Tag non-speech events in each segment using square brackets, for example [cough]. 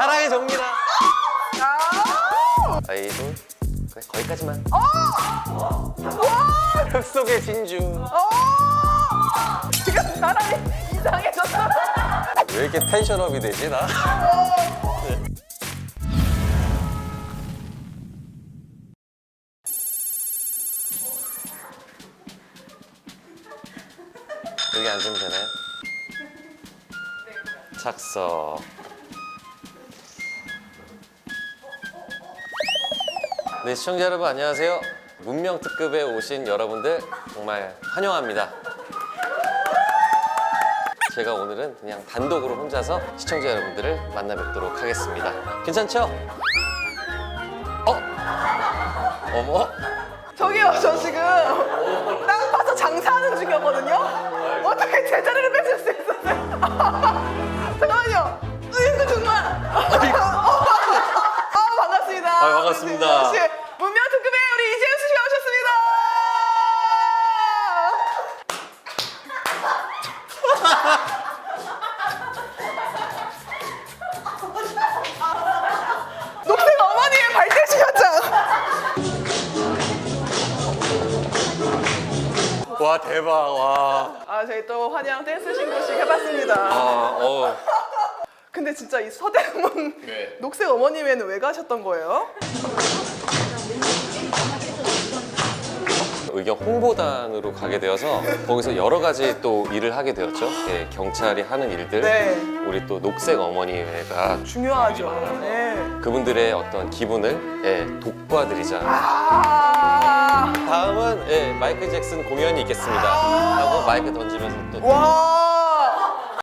사랑의 정민아. 아! 아이돌 그래 거기까지만. 어! 와! 흙 속의 진주. 어! 지금 사람이 이상해졌어. 왜 이렇게 텐션업이 되지 나? 여기 앉으면 되나요? 착석. 네 시청자 여러분 안녕하세요. 문명 특급에 오신 여러분들 정말 환영합니다. 제가 오늘은 그냥 단독으로 혼자서 시청자 여러분들을 만나 뵙도록 하겠습니다. 괜찮죠? 어? 어머? 저기요, 저 지금 땅 파서 장사하는 중이었거든요. 어떻게 제자리를 뺏을 수 있었어요? [laughs] 잠깐만요. 이거 정말. [laughs] 아 반갑습니다. 아, 반갑습니다. 혹시 와 대박 와. 아 저희 또 환영 댄스 신고식 해봤습니다. 아 어. 근데 진짜 이 서대문 네. 녹색 어머님에는 왜 가셨던 거예요? 의경 홍보단으로 가게 되어서 거기서 여러 가지 또 일을 하게 되었죠. 예, 경찰이 하는 일들. 네. 우리 또 녹색 어머니가 중요하죠. 네. 그분들의 어떤 기분을 예, 독과드리자. 아, 마이클 잭슨 공연이 있겠습니다. 하고 마이크 던지면서 또 와.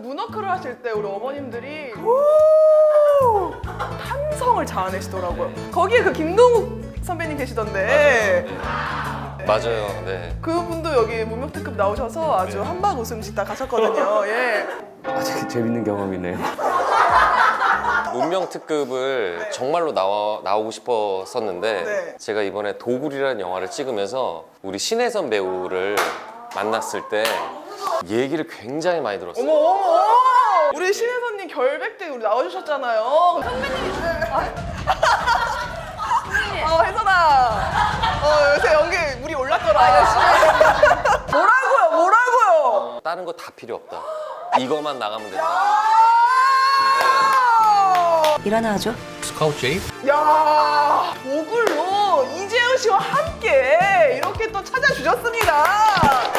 문어크를 하실 때 우리 어머님들이 우! 탄성을 자아내시더라고요. 거기에 그 김동욱 선배님 계시던데 맞아요. 네. 그분도 여기 문명특급 나오셔서 아주 한박 웃음 짓다 가셨거든요. 예. 아주 재밌는 경험이네요. 문명 특급을 정말로 나와 나오고 싶었었는데 네. 제가 이번에 도굴이라는 영화를 찍으면서 우리 신혜선 배우를 만났을 때 얘기를 굉장히 많이 들었어요. 어머 어머 어머! 우리 신혜선님 결백 때 우리 나와주셨잖아요. 선배님. 어 [laughs] 혜선아. 어 요새 연기 물이 올랐더라. 뭐라고요? 뭐라고요? 다른 거 다 필요 없다. 이거만 나가면 된다. 일어나 하죠. 스카우트 제이? 야 도굴로 이재현 씨와 함께 이렇게 또 찾아주셨습니다.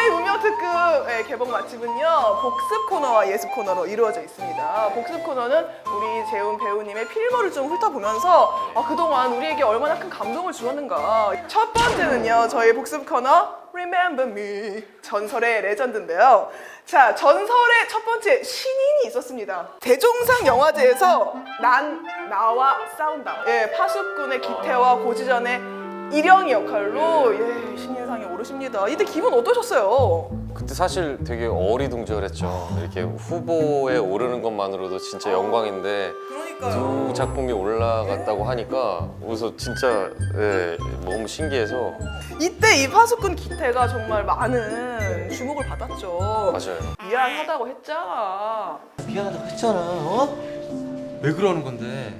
저희 문명특급 개봉 맛집은요 복습 코너와 예습 코너로 이루어져 있습니다. 복습 코너는 우리 재훈 배우님의 필모를 좀 훑어보면서 아, 그동안 우리에게 얼마나 큰 감동을 주었는가. 첫 번째는요 저희 복습 코너 Remember Me 전설의 레전드인데요. 자 전설의 첫 번째 신인이 있었습니다. 대종상 영화제에서 난 나와 싸운다. 예 파수꾼의 기태와 고지전의 일영이 역할로 예 신인상에 오르십니다. 이때 기분 어떠셨어요? 그때 사실 되게 어리둥절했죠. 이렇게 후보에 오르는 것만으로도 진짜 영광인데 두 작품이 올라갔다고 하니까 그래서 진짜 예, 너무 신기해서 이때 이 파수꾼 기태가 정말 많은 주목을 받았죠. 맞아요. 미안하다고 했잖아. 미안하다고 했잖아, 어? 왜 그러는 건데?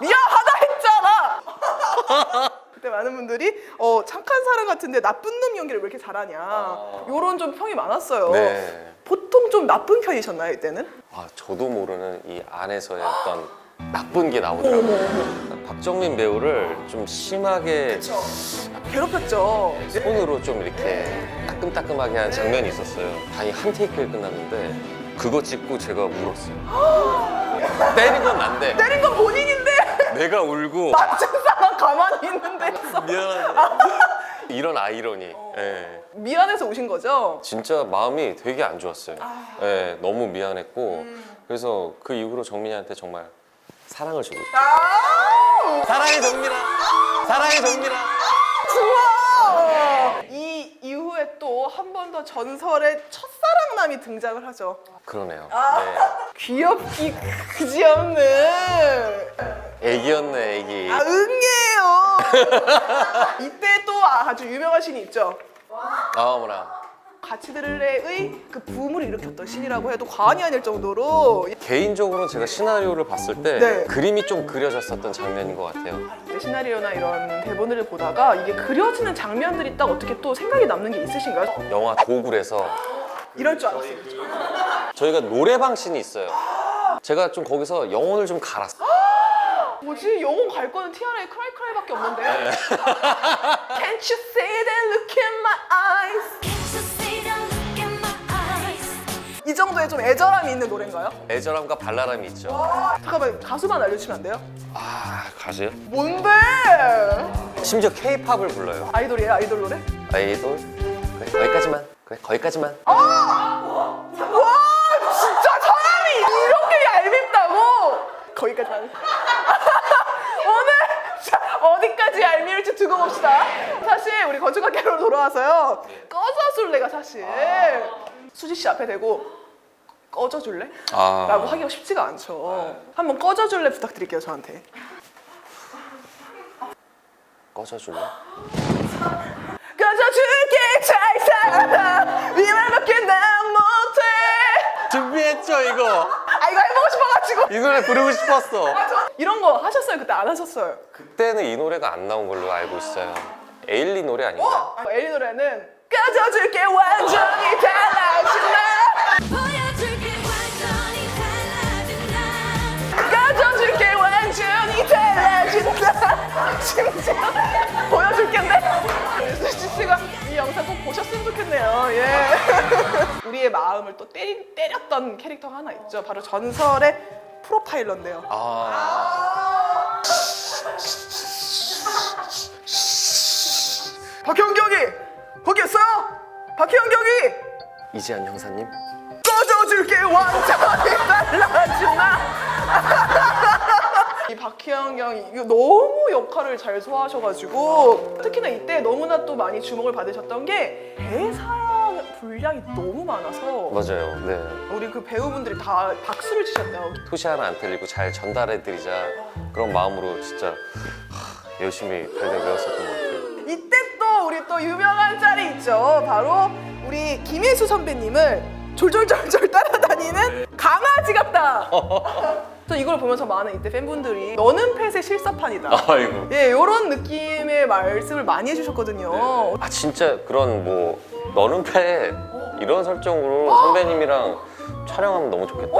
미안하다 했잖아. [laughs] 그때 많은 분들이 어 착한 사람 같은데 나쁜 놈 연기를 왜 이렇게 잘하냐. 요런 좀 평이 많았어요. 네. 보통 좀 나쁜 편이셨나요 이때는? 아 저도 모르는 이 안에서의 어떤 나쁜 게 나오더라고요. 박정민 배우를 좀 심하게 괴롭혔죠. 손으로 좀 이렇게 따끔따끔하게 한 장면이 있었어요. 단이 한 테이크에 끝났는데 그거 찍고 제가 울었어요. [gasps] 때린 건 난데 때린 건 본인인데 내가 울고 맞은 사람 가만히 있는데 미안한데 이런 아이러니. 예. 미안해서 우신 거죠? 진짜 마음이 되게 안 좋았어요. 예, 너무 미안했고 그래서 그 이후로 정민이한테 정말 사랑을 주고 있어요. 아 사랑해 정민아. 사랑해 정민아. 좋아. 이 이후에 또 한 번 더 전설의 첫사랑남이 등장을 하죠. 그러네요. 귀엽기 그지없는 네. 애기였네 애기. 아 응애요. [laughs] 이때 또 아주 유명한 신이 있죠. 아 어머나. 가치들의 그 붐을 일으켰던 신이라고 해도 과언이 아닐 정도로 개인적으로는 제가 시나리오를 봤을 때 네. 그림이 좀 그려졌었던 장면인 것 같아요. 이제 시나리오나 이런 대본을 보다가 이게 그려지는 장면들이 딱 어떻게 또 생각이 남는 게 있으신가요? 영화 도굴에서 이럴 줄 알았어요. 저희가 노래방 씬이 있어요. 제가 좀 거기서 영혼을 좀 갈았어요. 뭐지? 영혼 갈 거는 티아라의 크라이 크라이밖에 없는데. Can't you see that look in my eyes? 이 정도의 좀 애절함이 있는 노래인가요? 애절함과 발랄함이 있죠. 잠깐만 가수만 알려주시면 안 돼요? 아 가수요? 뭔데? 심지어 K-팝을 불러요. 아이돌이에요 아이돌 노래? 아이돌? 그래 거기까지만. 그래 거기까지만. 와 진짜 사람이 이렇게 얄밉다고? 거기까지만 [laughs] 오늘 자, 어디까지 얄미울지 두고 봅시다 사실 우리 건축학개로 돌아와서요 꺼져줄래가 사실 수지 씨 앞에 대고 꺼져줄래? 아. 라고 하기가 쉽지가 않죠 한번 꺼져줄래 부탁드릴게요 저한테 꺼져줄래? 꺼져줄게 잘 살아 이 말밖에 난 못해 준비했죠 이거. 아 이거 해보고 싶어가지고 이 노래 부르고 싶었어. 이런 거 하셨어요? 그때 안 하셨어요? 그때는 이 노래가 안 나온 걸로 알고 있어요. 에일리 노래 아닌가? 어? 엘리 노래는 꺼져줄게 완전히 달라진 나 심지어 [laughs] 보여줄 텐데? 수지 씨가 이 영상 꼭 보셨으면 좋겠네요. 예. [laughs] 우리의 마음을 또 때리, 때렸던 캐릭터가 하나 있죠. 바로 전설의 프로파일러인데요. 아. 박형 경이 거기 있어요? 박형 경이! 이지한 형사님? 꺼져줄게 완전히 달라진 나. 이 박희영 양이 너무 역할을 잘 소화하셔가지고 특히나 이때 너무나 또 많이 주목을 받으셨던 게 대사 분량이 너무 많아서 맞아요. 네. 우리 그 배우분들이 다 박수를 치셨대요. 토시 하나 안 틀리고 잘 전달해드리자 그런 마음으로 진짜 하, 열심히 발대 외웠었던 것 같아요. 이때 또 우리 또 유명한 짤이 있죠. 바로 우리 김혜수 선배님을 졸졸졸졸 따라다니는 강아지 같다. [laughs] 저 이걸 보면서 많은 이때 팬분들이 너는 펫의 실사판이다. 아이고. 예, 이런 느낌의 말씀을 많이 해주셨거든요. 아 진짜 그런 뭐 너는 패 이런 설정으로 선배님이랑 촬영하면 너무 좋겠다.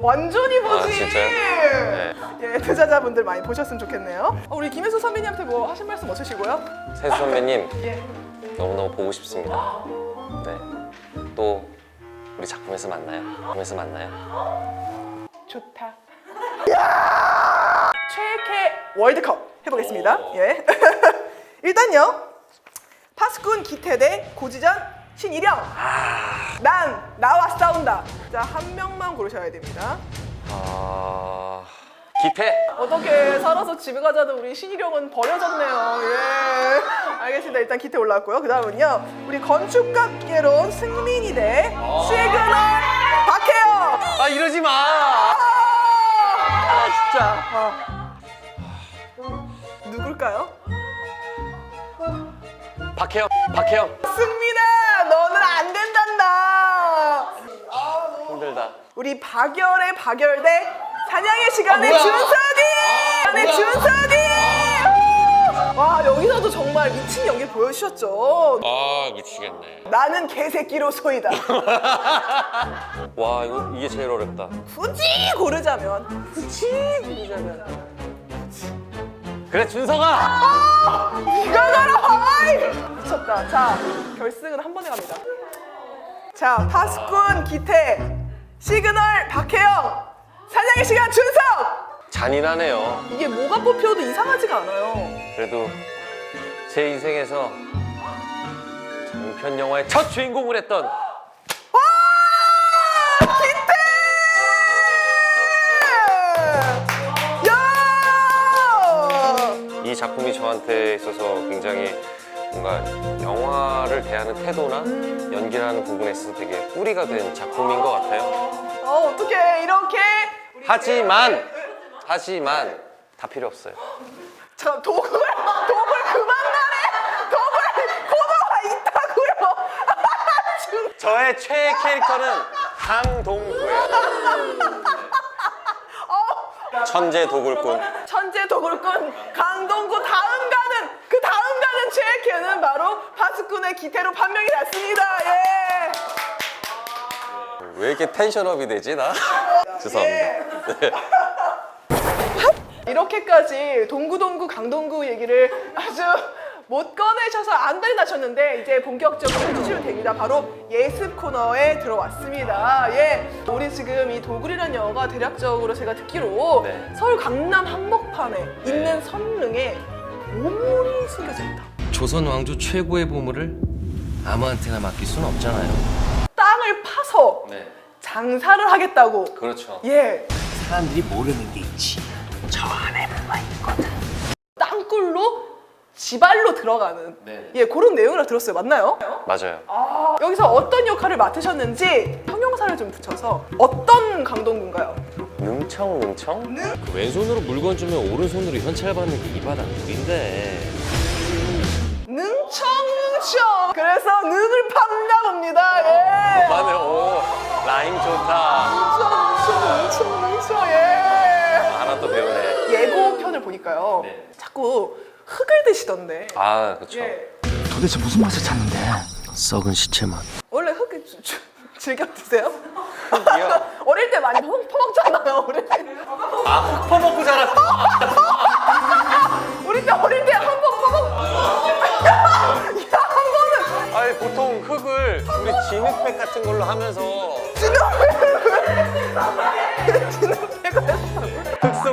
완전히 보지. 아, 진짜요? 네. 예, 투자자분들 많이 보셨으면 좋겠네요. 어, 우리 김혜수 선배님한테 뭐 하실 말씀 없으시고요? 세수 선배님 예. 너무너무 보고 싶습니다. 네. 또 우리 작품에서 만나요. 작품에서 만나요. 좋다. 최애캐 월드컵 해보겠습니다. 예. [laughs] 일단요. 파스꾼 기태 대 고지전 신일영. 난 나와 싸운다. 자, 한 명만 고르셔야 됩니다. 아 기태. 어떻게 살아서 집에 가자는 우리 신일영은 버려졌네요. 예. 알겠습니다. 일단 기태 올라왔고요. 그 다음은요. 우리 건축학개론 승민이 대 시그널 박혜영. 아 이러지 마. 아, 진짜. 누굴까요? 박혜영. 박혜영. 승민아, 너는 안 된단다. 힘들다. 우리 박열의 박열대 사냥의 시간의 뭐야? 준석이! 시간의 뭐야? 준석이! 와, 여기서도 정말 미친 연기 보여주셨죠. 아 미치겠네. 나는 개새끼로 소이다. [laughs] 와 이거 이게 제일 어렵다. 굳이 고르자면, 굳이 고르자면. 그래 준서가. 네가 가라! 미쳤다. 자, 결승은 한 번에 갑니다. 자, 파스꾼 기태, 시그널 박혜영, 사냥의 시간 준석! 잔인하네요. 이게 뭐가 뽑혀도 이상하지가 않아요. 그래도 제 인생에서 장편 영화의 첫 주인공을 했던 와! 기태! 야! 이 작품이 저한테 있어서 굉장히 뭔가 영화를 대하는 태도나 연기를 하는 부분에 있어서 되게 뿌리가 된 작품인 것 같아요. 어, 어떻게 이렇게 하지만 하지만 다 필요 없어요. 저 독을 독을 그만 말해. 독을 코너가 있다고요. [laughs] 저의 최애 캐릭터는 강동구예요. 천재 도굴꾼. 천재 도굴꾼 강동구 다음 가는 그 다음 가는 최애 캐는 바로 파수꾼의 기태로 판명이 났습니다. 예. 왜 이렇게 텐션업이 되지 나? [laughs] 죄송합니다. 예. 이렇게까지 동구동구 강동구 얘기를 아주 못 꺼내셔서 안달이 나셨는데 이제 본격적으로 해주시면 됩니다. 바로 예습 코너에 들어왔습니다. 예, 우리 지금 이 도굴이라는 영화가 대략적으로 제가 듣기로 네. 서울 강남 한복판에 있는 선릉에 보물이 숨겨져 있다. 조선 왕조 최고의 보물을 아무한테나 맡길 수는 없잖아요. 땅을 파서 네. 장사를 하겠다고. 그렇죠. 예, 사람들이 모르는 게 있지. 저 안에 뭐가 있거든. 땅굴로 지발로 들어가는 네. 예 그런 내용이라 들었어요. 맞나요? 맞아요. 여기서 어떤 역할을 맡으셨는지 형용사를 좀 붙여서 어떤 강동구인가요? 능청 능청? 그 왼손으로 물건 주면 오른손으로 현찰 받는 게 이 바닥 물인데. 능청능청 그래서 능을 팝니다 봅니다 예 마늘 오 라임 좋다. 능청능청 능청 예 하나 또 배우네. 예고편을 보니까요 네. 자꾸 흙을 드시던데 아 그렇죠. 예 도대체 무슨 맛을 찾는데? 썩은 시체 맛. 원래 흙을 주- 주- 즐겨 드세요? 흙이요? [laughs] 어릴 때 많이 퍼- 퍼먹잖아요 어릴 때아 퍼먹고 자랐어. 우리 때 어릴 때 한 번 퍼먹 야 한 번은 아니 보통 흙을 우리 진흙백 같은 걸로 하면서 했다고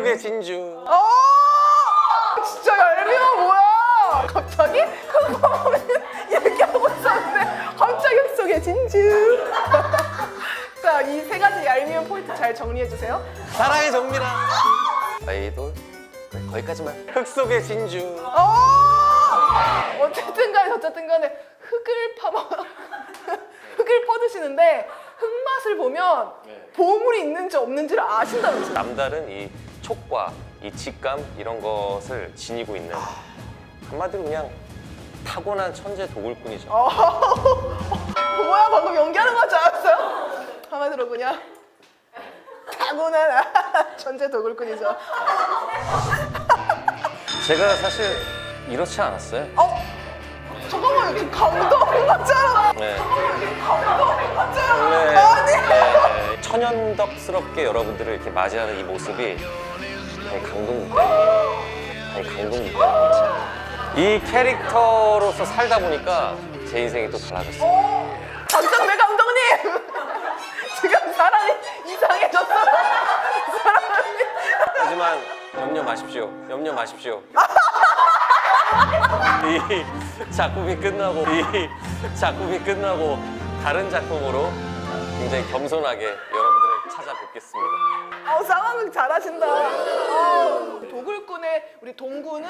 흙 속의 진주. 아 진짜 얄미워 뭐야 갑자기 흑범 얘기하고 있었는데 갑자기 흙 속에 진주 [laughs] 자 이 세 가지 얄미운 포인트 잘 정리해 주세요 사랑의 정미라. [laughs] 아이돌 네, 거기까지만. 흙 속의 진주. 어 어쨌든 간에 어쨌든 간에 흙을 파먹 [laughs] 흙을 퍼드시는데 흙맛을 보면 네. 보물이 있는지 없는지를 아신다면서요 남다른 이 촉과 이 직감 이런 것을 지니고 있는 한마디로 그냥 타고난 천재 도굴꾼이죠. 어, [laughs] 뭐야 방금 연기하는 거 같지 않았어요? 한마디로 그냥 타고난 [laughs] 천재 도굴꾼이죠. 제가 사실 이렇지 않았어요. 어? 잠깐만요 지금 감동 같잖아. 네. 감동 같잖아. 원래 아니. 네, 천연덕스럽게 여러분들을 이렇게 맞이하는 이 모습이 강동구 아니 강동구 이 캐릭터로서 살다 보니까 제 인생이 또 달라졌어요. 박정배 감독님 지금 사람이 이상해졌어요. 사람이. 하지만 염려 마십시오. 염려 마십시오. [laughs] 이 작품이 끝나고 이 작품이 끝나고 다른 작품으로 굉장히 겸손하게 여러분들을 찾아뵙겠습니다. 어, 상황극 잘하신다. 어, 도굴꾼의 우리 동구는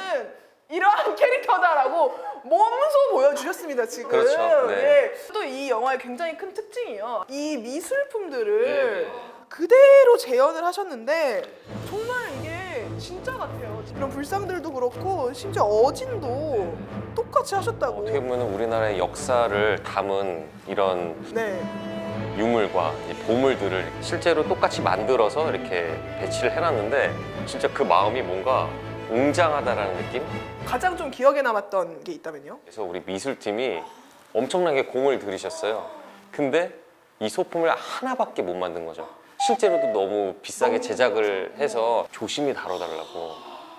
이러한 [laughs] 캐릭터다라고 몸소 보여주셨습니다 지금. 그렇죠, 네. 또 이 영화의 굉장히 큰 특징이요. 이 미술품들을 네. 그대로 재현을 하셨는데 정말 이게 진짜 같아요. 이런 불상들도 그렇고 심지어 어진도 똑같이 하셨다고. 어떻게 보면 우리나라의 역사를 담은 이런 네. 유물과 이 보물들을 실제로 똑같이 만들어서 이렇게 배치를 해놨는데 진짜 그 마음이 뭔가 웅장하다라는 느낌? 가장 좀 기억에 남았던 게 있다면요? 그래서 우리 미술팀이 엄청나게 공을 들이셨어요. 근데 이 소품을 하나밖에 못 만든 거죠. 실제로도 너무 비싸게 제작을 해서 조심히 다뤄달라고.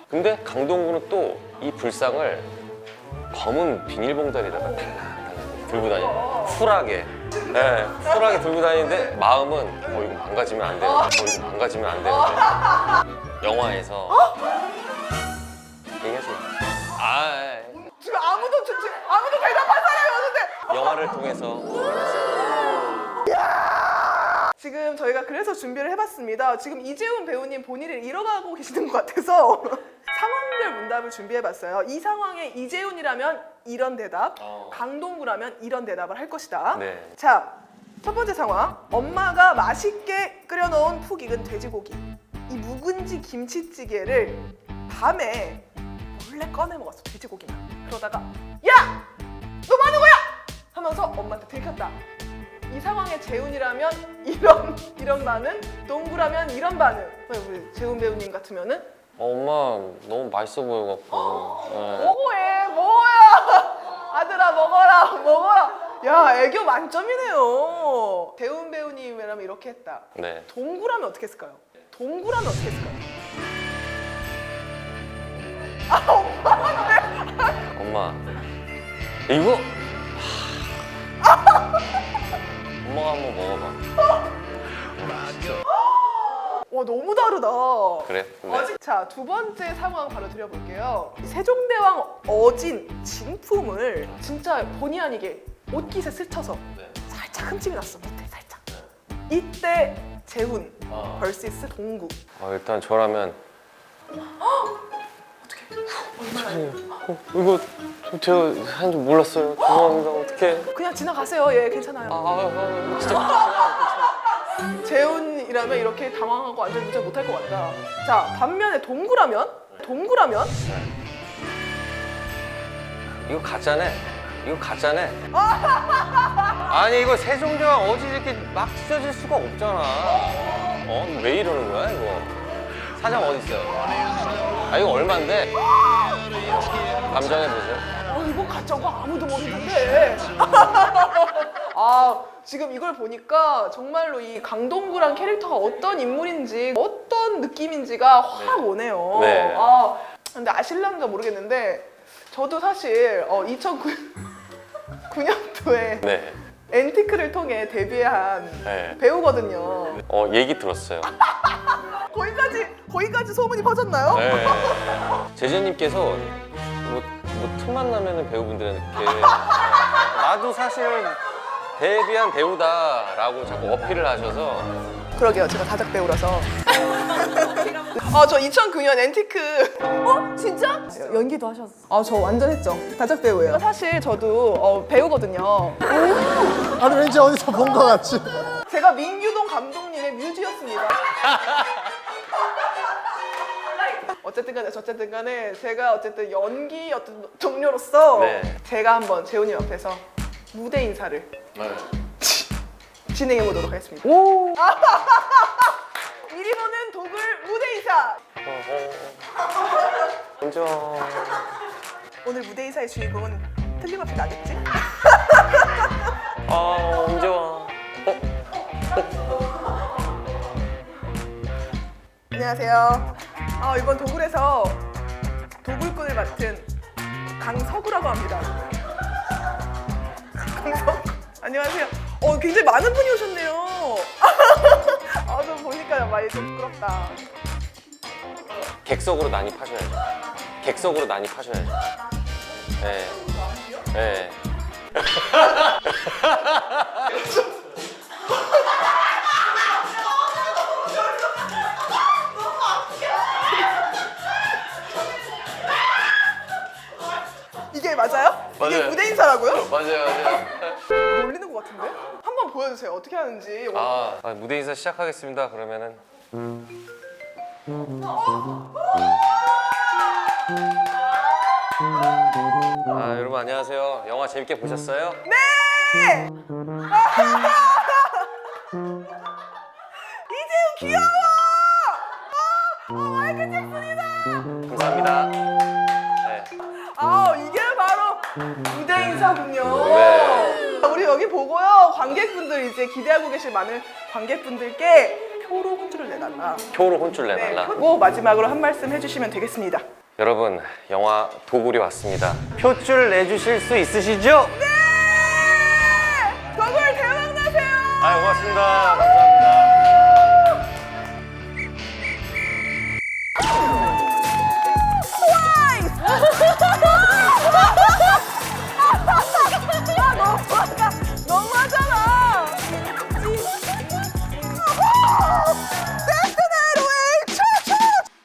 근데 강동구는 또 이 불상을 검은 비닐봉다리에다가 달랑달랑 들고 다녀. 쿨하게. 네, 쿨하게 들고 다니는데 마음은 어 이거 망가지면 안 되는데, 어 이거 망가지면 안 되는데. 영화에서 얘기하지 마. 아, 예. 지금 아무도 지금 아무도 대답할 사람이 없는데 영화를 통해서. 지금 저희가 그래서 준비를 해봤습니다. 지금 이재훈 배우님 본인을 잃어가고 계시는 것 같아서 [laughs] 상황별 문답을 준비해봤어요. 이 상황에 이재훈이라면 이런 대답, 어. 강동구라면 이런 대답을 할 것이다. 네. 자, 첫 번째 상황. 엄마가 맛있게 끓여놓은 푹 익은 돼지고기. 이 묵은지 김치찌개를 밤에 몰래 꺼내 먹었어. 돼지고기만. 그러다가 야! 너 뭐 하는 거야? 하면서 엄마한테 들켰다. 이 상황에 재훈이라면 이런 [laughs] 이런 반응, 동구라면 이런 반응. 왜 우리 재훈 배우님 같으면은 어, 엄마 너무 맛있어 보여갖고. 네. 뭐해 뭐야 [laughs] 아들아 먹어라 먹어라 야 애교 만점이네요 재훈 배우님이라면 이렇게 했다 네. 동구라면 어떻게 했을까요? 동구라면 어떻게 했을까요? 엄마 이거 하... [laughs] 한번 먹어봐. 와 너무 다르다 그래? 네. 자, 두 번째 상황 바로 드려볼게요. 세종대왕 어진 진품을 진짜 본의 아니게 옷깃에 스쳐서 네. 살짝 흠집이 났어, 밑에 살짝. 이때 재훈 아. vs 동구. 아, 일단 저라면 얼마나 어, 이거 제가 한줄 몰랐어요. 죄송합니다. 어떡해. 그냥 지나가세요. 예, 괜찮아요. 아, 아, 아, 진짜 [laughs] 재훈이라면 이렇게 당황하고 완전 무죄 못할 것 같다. 자, 반면에 동구라면? 동구라면? 이거 가짜네. 이거 가짜네. 아니 이거 세종대왕 어지 이렇게 막 찢어질 수가 없잖아. 어? 왜 이러는 거야 이거? 사장 어디 있어요? 아 이거 얼마인데? 감정해 보세요. 가짜고 아무도 모르는데. [laughs] 아, 지금 이걸 보니까 정말로 이 강동구란 캐릭터가 어떤 인물인지, 어떤 느낌인지가 확 오네요. 네. 아, 근데 아실란가 모르겠는데, 저도 사실 어, 2009년도에 [laughs] 네. 앤티크를 통해 데뷔한 네. 배우거든요. 어 얘기 들었어요. [laughs] 거기까지, 거기까지 소문이 퍼졌나요? 네. 제재님께서 뭐, 뭐 틈만 나면은 배우분들한테 [laughs] 나도 사실 데뷔한 배우다라고 자꾸 어필을 하셔서 그러게요. 제가 다작 배우라서. 아, [laughs] 저 2009년 앤티크. 어? 진짜? 연기도 하셨어. 아, 저 완전 했죠. 다작 배우예요. 사실 저도 어, 배우거든요. 아니 왠지 어디서 본 것 같지? 제가 민규동 감독님의 뮤즈였습니다. [laughs] 어쨌든 간에 어쨌든 간에 제가 어쨌든 연기 어떤 동료로서 네. 제가 한번 재훈이 옆에서 무대 인사를 진행해 보도록 하겠습니다. 미리 보는 도굴 무대 인사. 먼저 오늘 무대 인사의 주인공은 틀림없이 나겠지? 아 언제 와? 안녕하세요. 아, 이번 도굴에서 도굴꾼을 맡은 강서구라고 합니다. 강서구. 안녕하세요. 어, 굉장히 많은 분이 오셨네요. [laughs] 아, 좀 보니까 많이 좀 부끄럽다. 객석으로 난입하셔야죠. 객석으로 난입하셔야죠. 네. 네. [laughs] [laughs] 맞아요? 이게 맞아요. 무대 인사라고요? [laughs] 맞아요, 맞아요. 놀리는 것 같은데? 한번 보여주세요. 어떻게 하는지. 아, 아, 무대 인사 시작하겠습니다. 그러면은 아, 여러분 안녕하세요. 영화 재밌게 보셨어요? 네! [laughs] 여기 보고요 관객분들 이제 기대하고 계실 많은 관객분들께 표로 혼주를 내달라. 표로 혼쭐 네. 내달라. 그리고 마지막으로 한 말씀 해주시면 되겠습니다. 여러분, 영화 도굴이 왔습니다. 표줄 내주실 수 있으시죠? 네! 더블 대박 나세요! 아, 고맙습니다. 감사합니다.